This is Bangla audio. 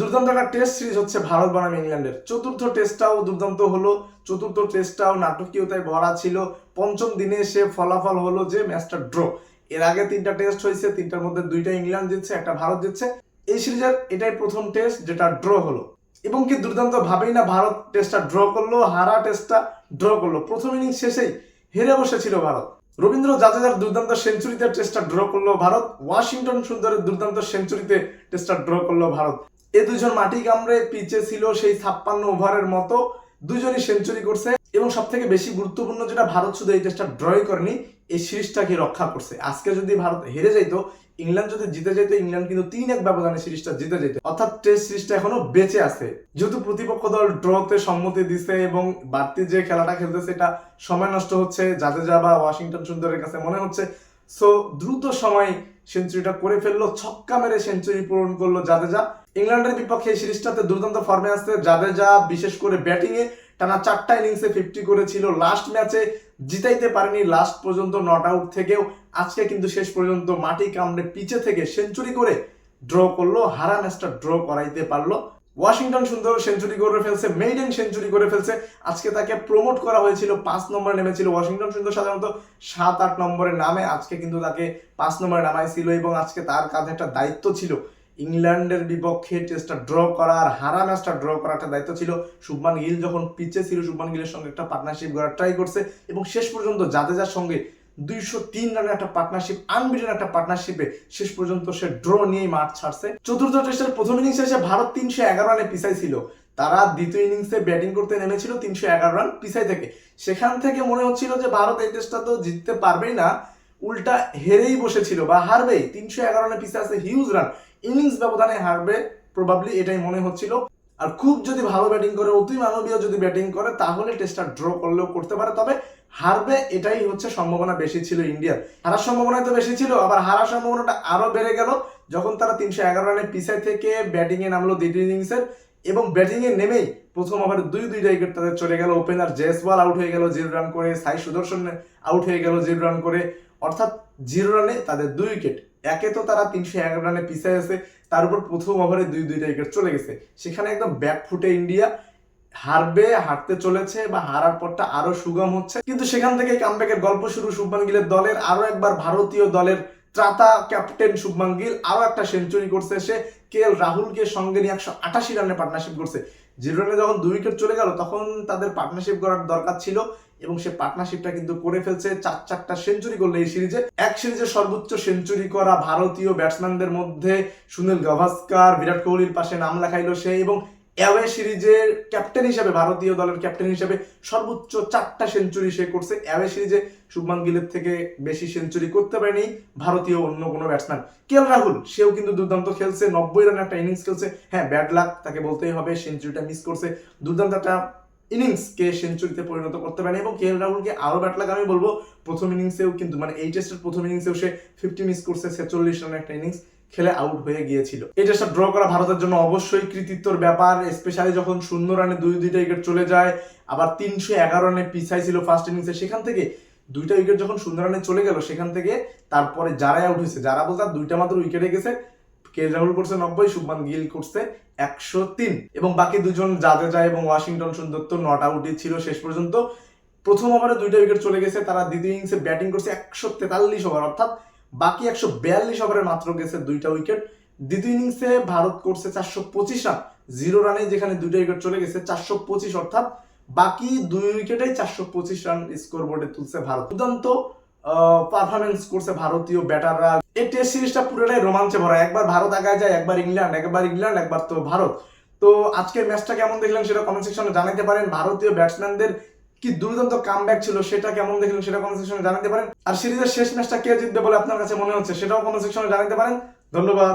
দুর্দান্ত একটা টেস্ট সিরিজ হচ্ছে ভারত বনাম ইংল্যান্ডের। চতুর্থ টেস্টটাও দুর্দান্ত হলো, চতুর্থ টেস্টটাও নাটকীয়তায় ভরা ছিল। পঞ্চম দিনে সে ফলাফল হলো যে ম্যাচটা ড্র এর আগে তিনটা টেস্ট হয়েছে, তিনটার মধ্যে দুইটা ইংল্যান্ড জিতছে, একটা ভারত জিতছে। এই সিরিজের এটাই প্রথম টেস্ট যেটা ড্র হলো। এবং কি দুর্দান্ত, ভাবেই না ভারত টেস্টটা ড্র করল, হারা টেস্টটা ড্র করল। প্রথম ইনিংস শেষেই হেরে বসেছিল ভারত। রবীন্দ্র জাদেজার দুর্দান্ত সেঞ্চুরিতে টেস্টটা ড্র করল ভারত। ওয়াশিংটন সুন্দরের দুর্দান্ত সেঞ্চুরিতে টেস্টটা ড্র করল ভারত। এ দুজন মাটি কামড়ে পিচে ছিল সেই ছাপ্পান্ন ওভারের মতো। দুজনই সেঞ্চুরি করছে। এবং সব থেকে বেশি গুরুত্বপূর্ণ যেটা ভারত শুধু এই টেস্টটা ড্রই করেনি, এই সিরিজটাকে রক্ষা করছে। আজকে যদি ভারত হেরে যাইতো, ইংল্যান্ড যদি জিতে যেত ইংল্যান্ড কিন্তু তিন এক ব্যবধানে সিরিজটা জিতে যেত। অর্থাৎ টেস্ট সিরিজটা এখনও বেঁচে আছে। যেহেতু প্রতিপক্ষ দল ড্রতে সম্মতি দিছে এবং বাড়তি যে খেলাটা খেলতেছে সেটা সময় নষ্ট হচ্ছে জাদেজা বা ওয়াশিংটন সুন্দরের কাছে মনে হচ্ছে। সো দ্রুত সময় সেঞ্চুরিটা করে ফেলল, ছক্কা মেরে সেঞ্চুরি পূরণ করল জাদেজা। ইংল্যান্ডের বিপক্ষে এই সিরিজটাতে দুর্দান্ত ফর্মে আসতে জাদেজা বিশেষ করে ব্যাটিংয়ে টানা চারটা ইনিংসে ফিফটি করেছিল। লাস্ট ম্যাচে জিতাইতে পারেনি লাস্ট পর্যন্ত নট আউট থেকেও আজকে কিন্তু শেষ পর্যন্ত মাটি কামড়ে পিছে থেকে সেঞ্চুরি করে ড্র করল। হারা ম্যাচটা ড্র করাইতে পারল। ওয়াশিংটন সুন্দর সেঞ্চুরি করে ফেলছে, মেইডেন সেঞ্চুরি করে ফেলছে। আজকে তাকে প্রমোট করা হয়েছিল, পাঁচ নম্বরে নেমেছিল ওয়াশিংটন সুন্দর সাধারণত সাত আট নম্বরে নামে, আজকে কিন্তু তাকে পাঁচ নম্বরে নামাইছিল এবং আজকে তার কাঁধে একটা দায়িত্ব ছিল। ইংল্যান্ডের বিপক্ষে টেস্টটা ড্র করার হারা ম্যাচটা ড্র করার একটা দায়িত্ব ছিল। শুভমান গিল যখন পিচে ছিল, শুভমান গিলের সঙ্গে একটা পার্টনারশিপ করার ট্রাই করছে এবং শেষ পর্যন্ত জাদেজার সঙ্গে দুইশো তিন রানের একটা পার্টনারশিপ আনবিটেন একটা পার্টনারশিপে শেষ পর্যন্ত সে ড্র নিয়েই মাঠ ছাড়ছে। চতুর্থ টেস্টের প্রথম ইনিংসে এসে ভারত তিনশো এগারো রানে পিছাই ছিল। তারা দ্বিতীয় ইনিংসে ব্যাটিং করতে নেমেছিল তিনশো এগারো রান পিছাই থেকে। সেখান থেকে মনে হচ্ছিল যে ভারত এই টেস্টটা তো জিততে পারবেই না, উল্টা হেরেই বসেছিল বা হারবেই। তিনশো এগারো রানে পিছিয়ে আছে হিউজ রান ইনিংস ব্যবধানে হারবে প্রবাবলি এটাই মনে হচ্ছিল। আর খুব যদি ভালো ব্যাটিং করে, অতি মানবীয় যদি ব্যাটিং করে, তাহলে টেস্টটা ড্র করলেও করতে পারে। তবে হারবে এটাই হচ্ছে সম্ভাবনা বেশি ছিল ইন্ডিয়ার। হারার সম্ভাবনা তো বেশি ছিল, আবার হারার সম্ভাবনাটা আরও বেড়ে গেল যখন তারা তিনশো এগারো রানের পিছাই থেকে ব্যাটিং এ নামলো দ্বিতীয় ইনিংসের এবং ব্যাটিং এ নেমেই প্রথম ওভারে দুই দুই উইকেট তাদের চলে গেল। ওপেনার জেসওয়াল আউট হয়ে গেল জিরো রান করে, সাই সুদর্শন আউট হয়ে গেল জিরো রান করে। অর্থাৎ জিরো রানে তাদের দুই উইকেট একে তো তারা তিনশো এগারো রানে পিছিয়ে আছে, তার উপর প্রথম ওভারে দুই দুইটা উইকেট চলে গেছে। সেখানে একদম ব্যাক ফুটে ইন্ডিয়া হারবে, হারতে চলেছে বা হারার পরটা আরও সুগম হচ্ছে। কিন্তু সেখান থেকে কামব্যাকের গল্প শুরু শুভমান গিলের দলের। আরও একবার ভারতীয় দলের ত্রাতা ক্যাপ্টেন শুভমান গিল আরও একটা সেঞ্চুরি করছে সে কে এল রাহুলকে সঙ্গে নিয়ে একশো আটাশি রানে পার্টনারশিপ করছে। জিরো রানে যখন দুই উইকেট চলে গেল, তখন তাদের পার্টনারশিপ করার দরকার ছিল এবং সে পার্টনারশিপটা কিন্তু করে ফেলছে চার চারটা সেঞ্চুরি করল এই সিরিজে। এক সিরিজে সর্বোচ্চ সেঞ্চুরি করা ভারতীয় ব্যাটসম্যানদের মধ্যে সুনীল গাভাস্কার, বিরাট কোহলির পাশে নাম লেখাইলো সে এবং অ্যাওয়ে সিরিজের ক্যাপ্টেন হিসেবে, ভারতীয় দলের ক্যাপ্টেন হিসেবে সর্বোচ্চ চারটা সেঞ্চুরি সে করছে। অ্যাওয়ে সিরিজে শুভমান গিলের থেকে বেশি সেঞ্চুরি করতে পারেনি ভারতীয় অন্য কোনো ব্যাটসম্যান কে রাহুল সেও কিন্তু দুর্দান্ত খেলছে, নব্বই রানের একটা ইনিংস খেলছে। হ্যাঁ ব্যাড লাক তাকে বলতেই হবে সেঞ্চুরিটা মিস করছে। দুর্দান্ত একটা ইনিংসকে সেঞ্চুরিতে পরিণত করতে পারেনি এবং কে এল রাহুলকে আরও ব্যাট লাগ আমি বলব। প্রথম ইনিংসেও কিন্তু মানে এই টেস্টের প্রথম ইনিংসেও সে ফিফটি মিস করছে, ছেচল্লিশ রানের একটা ইনিংস খেলে আউট হয়ে গিয়েছিল। এই টেস্টটা ড্র করা ভারতের জন্য অবশ্যই কৃতিত্বর ব্যাপার স্পেশালি যখন শূন্য রানে দুই দুইটা উইকেট চলে যায়, আবার তিনশো এগারো রানে পিছাই ছিল ফার্স্ট ইনিংসে সেখান থেকে দুইটা উইকেট যখন শূন্য রানে চলে গেল, সেখান থেকে তারপরে যারাই আউট হয়েছে, যারা বলতে দুইটা মাত্র উইকেটে গেছে, কে রাহুল করছে নব্বই, শুভমান গিল করছে একশো তিন। এবং বাকি দুজন জাদেজা এবং ওয়াশিংটন সুন্দর তো নট আউটই ছিল শেষ পর্যন্ত। প্রথম ওভারে দুইটা উইকেট চলে গেছে, তারা দ্বিতীয় ইনিংসে ব্যাটিং করছে একশো তেতাল্লিশ ওভার অর্থাৎ বাকি একশো বিয়াল্লিশ ওভারে মাত্র গেছে দুইটা উইকেট। দ্বিতীয় ইনিংসে ভারত করছে চারশো পঁচিশ রান। জিরো রানে যেখানে দুইটা উইকেট চলে গেছে চারশো পঁচিশ, অর্থাৎ বাকি দুই উইকেটেই চারশো পঁচিশ রান স্কোর বোর্ডে তুলছে ভারত। দুর্দান্ত পারফরমেন্স করছে ভারতীয় ব্যাটাররা। এই টেস্ট সিরিজটা পুরোটাই রোমাঞ্চে ভরা। একবার ভারত আগায় যায়, একবার ইংল্যান্ড একবার ইংল্যান্ড, একবার তো ভারত। তো আজকের ম্যাচটা কেমন দেখলেন সেটা কমেন্ট সেকশনে জানাতে পারেন। ভারতীয় ব্যাটসম্যানদের কি দুর্দান্ত কামব্যাক ছিল, সেটা কেমন দেখলেন সেটা কমেন্ট সেকশনে জানাতে পারেন। আর সিরিজের শেষ ম্যাচটা কে জিতবে বলে আপনার কাছে মনে হচ্ছে, সেটাও কমেন্ট সেকশনে জানাতে পারেন। ধন্যবাদ।